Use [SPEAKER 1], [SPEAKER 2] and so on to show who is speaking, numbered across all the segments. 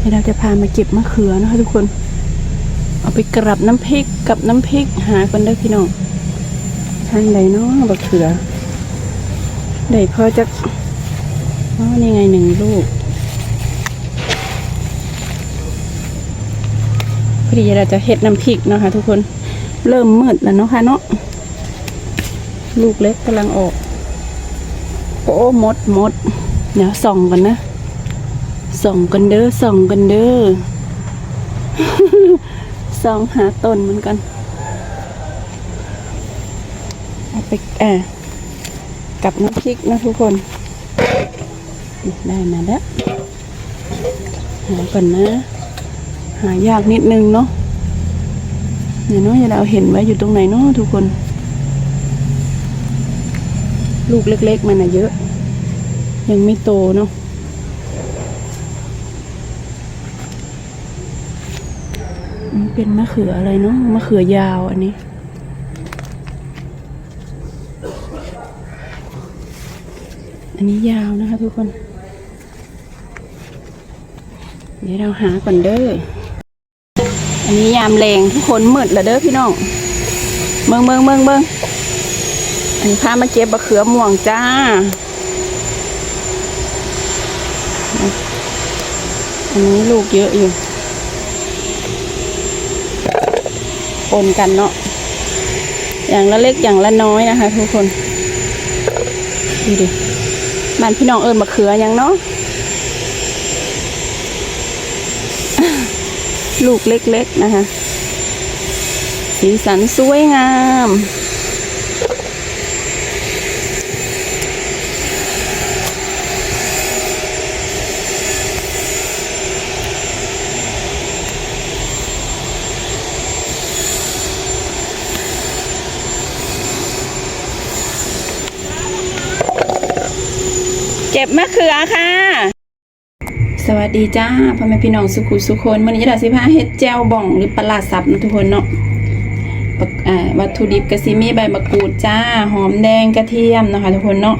[SPEAKER 1] เดี๋ยวเราจะพามาเก็บมะเขือนะคะทุกคน เอาไปกรับน้ำพริกกับน้ำพริกหากันได้อพี่น้องทางใดเนาะมะเขือได้พอจะอ๋อนี่ไงหนึ่งลูกพอดีเราจะเฮ็ดน้ำพริกนะคะทุกคนเริ่มมืดแล้วเนาะค่ะเนาะลูกเล็กกำลังออก โอ้มดมดเดี๋ยวส่องกันนะ ส่องกันเด้อส่องกันเด้อส่องหาต้นเหมือนกันเอาไปแอบกับน้ำพริกนะทุกคน ได้มาแล้วหาก่อนนะ หายากนิดนึงเนาะเดี๋ยวเนาะอย่าเราเห็นไว้อยู่ตรงไหนเนาะทุกคน ลูกเล็ก ๆ มันอะเยอะ ยังไม่โตเนาะ นเป็นมะเขืออะไรเนาะมะเขือยาวอันนี้ อันนี้ยาวนะคะทุกคน เดี๋ยวเราหาก่อนเด้อ อันนี้ยามแรงทุกคนมืดล้วเด้อพี่น้อง เมืองเมืองเมืองเมืองอันนี้พามาเก็บบะเขือม่วงจ้าอันนี้ลูกเยอะอยู่ ปนกันเนาะอย่างละเล็กอย่างละน้อยนะคะ ทุกคนดูดิมันพี่น้องเอิญมะเขือยังเนาะลูกเล็กๆนะคะ สีสันสวยงาม มะเขือค่ะ สวัสดีจ้าพ่อแม่พี่น้องสุขุสุคนวันนี้เราสิพาเฮ็ดแจวบ่องหรือปลาสับนะทุกคนเนาะวัตถุดิบก็สิมีใบมะกรูดจ้า หอมแดงกระเทียมนะคะทุกคนเนาะ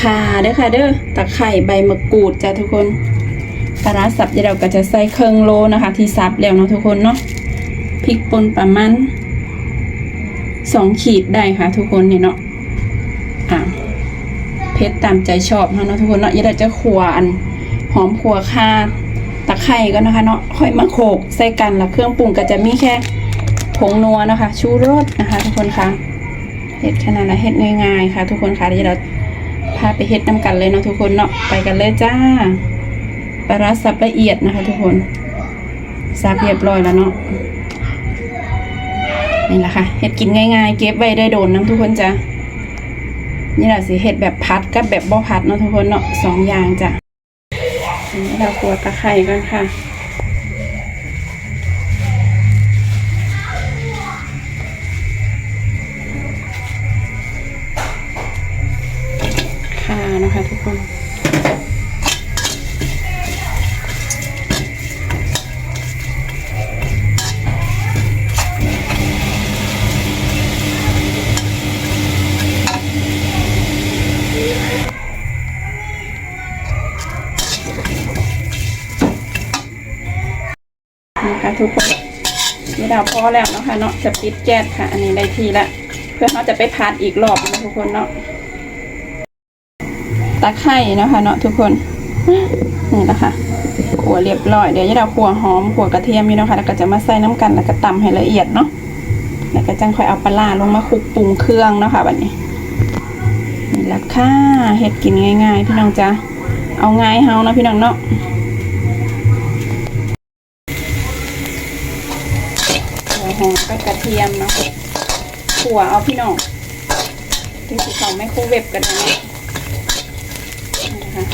[SPEAKER 1] ข่าเด้อค่ะเด้อตะไคร่ใบมะกรูดจ้าทุกคนปลาสับเดี๋ยวเราก็จะใส่เครื่องโลนะคะ ที่สับแล้วเนาะทุกคนเนาะพริกป่นประมาณสองขีดได้ค่ะ ทุกคนเนี่ยเนาะอ่า เพชรตามใจชอบเนาะทุกคนเนาะอย่าได้จะขัวอันหอมขัวค่าตะไคร่ก็นะคะเนาะค่อยมาโขกใส่กันแล้วเครื่องปรุงก็จะมีแค่ผงนัวนะคะชูรสนะคะ ทุกคนคะเฮ็ดขนาดนั้นเฮ็ดง่ายๆค่ะ ทุกคนคะเดี๋ยวเราพาไปเฮ็ดน้ำกันเลยเนาะทุกคนเนาะไปกันเลยจ้าปลาร้าสับละเอียดนะคะ ทุกคนสับเรียบร้อยแล้วเนาะนี่แหละค่ะเฮ็ดกินง่ายๆ เก็บไว้ได้โดนน้ำทุกคนจ้า นี่แหละสิเห็ดแบบพัดกับแบบบ่พัดเนาะทุกคนเนาะสองอย่างจ้ะนี่เราขัวตะไคร่กันค่ะค่ะนะคะทุกคน ทุกคนนี่เราพอแล้วเนาะคะเนาะจะปิดแก๊สค่ะ อันนี้ได้ทีละ เพื่อเขาจะไปพัดอีกรอบนะทุกคนเนาะตะไคร่เนาะคะเนาะทุกคนนี่แหละค่ะขัวเรียบร้อยเดี๋ยวเราขัวหอมขัวกระเทียมนี่เนาะค่ะแล้วก็จะมาใส่น้ำกันแล้วก็ตำให้ละเอียดเนาะแล้วก็จังค่อยเอาปลาร้าลงมาคลุกปรุงเครื่องเนาะค่ะแบบนี้นี่แหละค่ะเฮ็ดกินง่าย ๆ พี่น้องจ้ะเอาง่ายเฮานะพี่น้องเนาะ ทียมเนาะขัวเอาพี่น้องที่สิเขาไม่คู่เว็บกันนะนี่นะคะ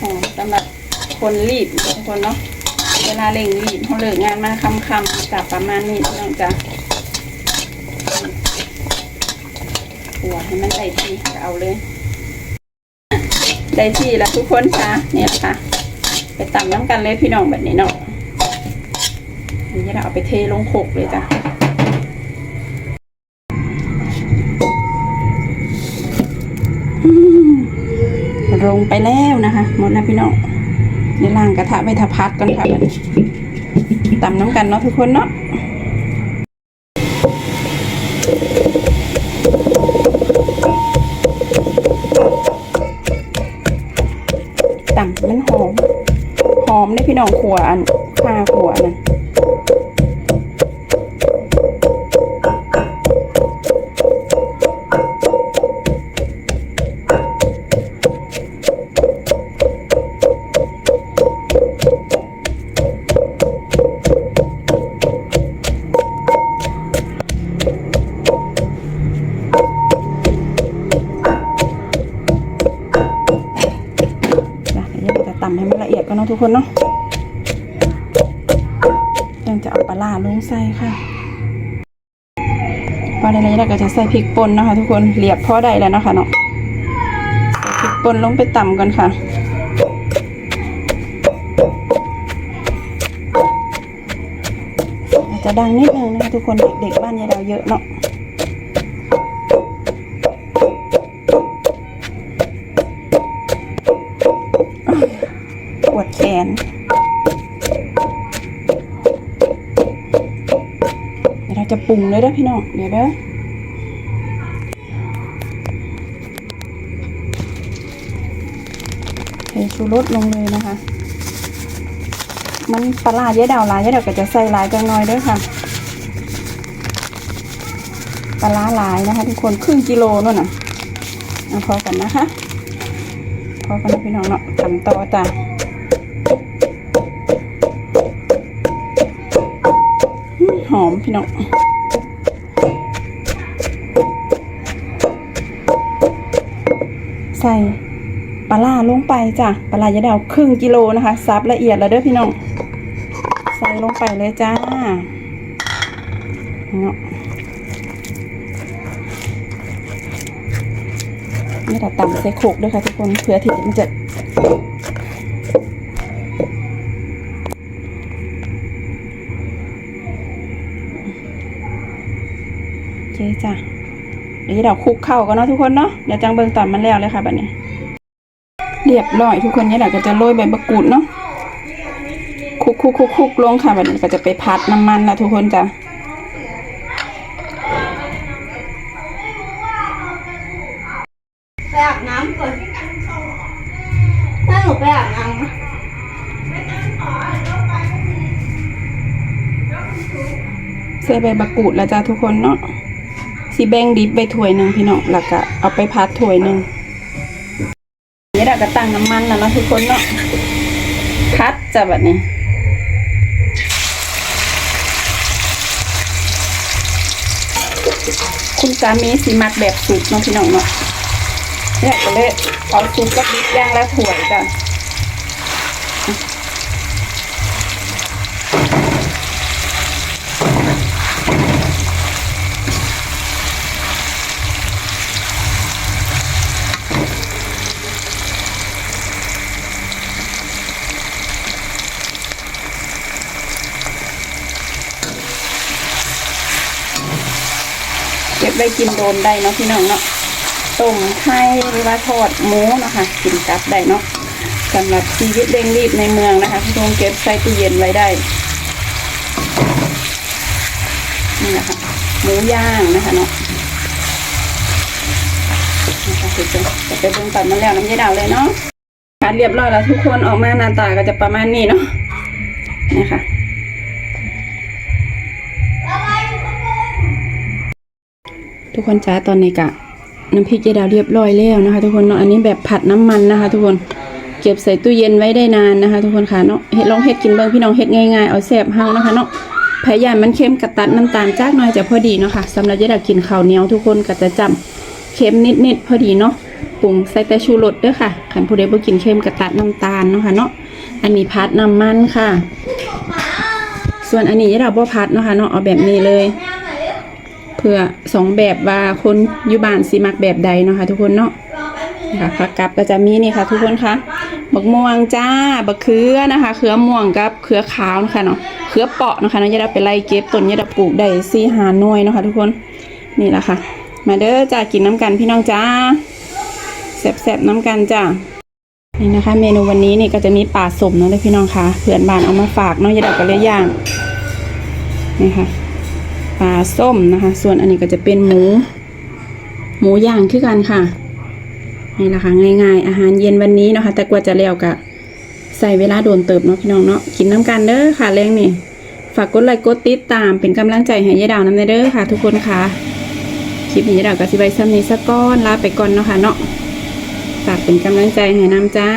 [SPEAKER 1] หอมสำหรับคนรีบทุกคนเนาะเวลาเร่งรีบเขาเลิกงานมาคำคำๆกับประมาณนี้พี่น้องจ้ะขัวให้มันได้ที่ก็เอาเลยได้ที่แล้วทุกคนจ้ะเนี่ยค่ะ ไปตำน้ำกันเลยพี่น้องแบบนี้เนาะนี่เราเอาไปเทลงโขกเลยจ้ะ ลงไปแล้วนะคะ หมดแล้วพี่น้องในล่างกระทะไว้ทาพัดกันค่ะบัดนี้ตำน้ำกันเนาะทุกคนเนาะตำมันหอม หอมได้พี่น้องขัวอันข้าขัวนั่นะเอียดกันเนาะทุกคนเนาะยังจะเอาปลาร้าลงใส่ค่ะพอในนี้เราก็จะใส่พริกป่นนะคะ ทุกคนเรียบพอได้แล้วนะคะเนาะพริกป่นลงไปต่ำกันค่ะอาจจะดังนิดนึงนะคะทุกคนเด็กๆบ้านยายดาวเยอะเนาะ ปวดแขน เดี๋ยวเราจะปรุงเลยเด้อพี่น้อง เดี๋ยวเด้อเทชูรสลงเลยนะคะ มันปลาเยอะดาวลายเยอะดาวก็จะใส่ลายจังน้อยด้อค่ะปลาหลายนะคะทุกคนครึ่งกิโลนู่นน่ะเอาพอกันนะคะพอกันนพี่น้องเนาะทำต่อจ้ะ พี่น้องใส่ปลาล่าลงไปจ้ะปลาล่ายะดาวครึ่งกิโลนะคะซับละเอียดแล้วเด้อพี่น้อง ใส่ลงไปเลยจ้าเนาะนี่เราตำใส่โขกด้วยค่ะทุกคนเพื่อที่มันจะ จ้ะเดี๋ยวเราคลุกเข้ากันเนาะทุกคนเนาะเดี๋ยวจังเบิ่งตอนมันแล้วเลยค่ะบัดนี้ เรียบร้อยทุกคนเนี่ยเราก็จะโรยใบมะกรูดเนาะคลุกคลุกคลุกคลุกลงค่ะบัดนี้ก็จะไปพัดน้ำมันนะทุกคนจ้ะ
[SPEAKER 2] ไปอาบน้ำก่อนถ้าหนูไปอาบน้ำนะ
[SPEAKER 1] ใส่ใบมะกรูดแล้วจ้าทุกคนเนาะ สีแบงดิบใบถ้วยหนึ่งพี่น้องแล้วก็เอาไปพัดถ้วยหนึ่งนี่เราก็ตั้งน้ำมันแล้วเนาะทุกคนเนาะพัดจะแบบนี้คุณสามีสีมักแบบสุกเนาะพี่น้องเนาะเนี่ยก็เลยเอาสุกกับดิบย่างและถ้วยจ้ะ ไว้กินโดนได้เนาะพี่น้องเนาะต้มไข่หรือว่าทอดหมูเนาะคะกินกับได้เนาะสำหรับชีวิตเร่งรีบในเมืองนะคะพี่ทงเก็บใส่ตู้เย็นไว้ได้นี่แหละคะหมูย่างนะคะเนาะนะคะเดี๋ยวจะจะไปเบิ่งตัดมันแล้วน้ำยาดาวเลยเนาะค่ะเรียบร้อยแล้วทุกคนออกมาหน้าตาก็จะประมาณนี้เนาะนะคะ ทุกคนจ้าตอนนี้กะน้ำพริกยายดาวเรียบร้อยแล้วนะคะ ทุกคนเนาะอันนี้แบบผัดน้ำมันนะคะ ทุกคนเก็บใส่ตู้เย็นไว้ได้นานนะคะ ทุกคนค่ะเนาะเฮ็ดลองเฮ็ดกินเบิ่งพี่น้องเฮ็ดง่ายๆเอาแซ่บเฮานะคะเนาะพยายามมันเค็มกระตัดน้ำตาลจากน่อยจะพอดีเนาะค่ะสำหรับยายดาวกินข้าวเหนียวทุกคนก็จะจำเค็มนิดๆพอดีเนาะปรุงใส่แต่ชูรสเด้อค่ะคันผู้ใดบ่กินเค็มกระตัดน้ำตาลเนาะค่ะเนาะอันนี้พัดน้ำมันค่ะ ส่วนอันนี้ยายดาวบ่พัดเนาะค่ะเนาะเอาแบบนี้เลย พื่อสองแบบว่าคนอยู่บ้านสิมักแบบใดเนาะค่ะทุกคนเนาะค่ะผักกับก็จะมีนี่ค่ะ ทุกคนคะบักม่วงจ้าบักเขือนะคะเขือม่วงกับเขือขาวนะคะเนาะเขือเปาะนะคะเนาะยาดาไปไล่เก็บต้นยายดาปลูกได้สี่หาหน่วยเนาะค่ะทุกคนนี่แหละค่ะ มาเด้อจ้ากินน้ำกันพี่น้องจ้าแซ่บๆน้ำกันจ้านี่นะคะ เมนูวันนี้นี่ก็จะมีปลาสมเนาะเลยพี่น้องค่ะเพื่อนบ้านเอามาฝากเนาะยาดอกก็เลยย่างนี่ค่ะ ปลาส้มนะคะ ส่วนอันนี้ก็จะเป็นหมู หมูย่างคือกันค่ะนี่แหละค่ะง่าย ๆ อาหารเย็นวันนี้เนาะคะ แต่กว่าจะแล้วกะใส่เวลาโดนเติบเนาะพี่น้องเนาะกินน้ำกันเด้อค่ะแรงนี่ฝากกดไลค์กดติดตามเป็นกำลังใจให้ยายดาวน้ำเด้อค่ะ ทุกคนค่ะคลิปนี้ยายดาวก็สิไว้ซ้ำนี้สักก้อนลาไปก่อนเนาะค่ะเนาะฝากเป็นกำลังใจให้น้ำจ้า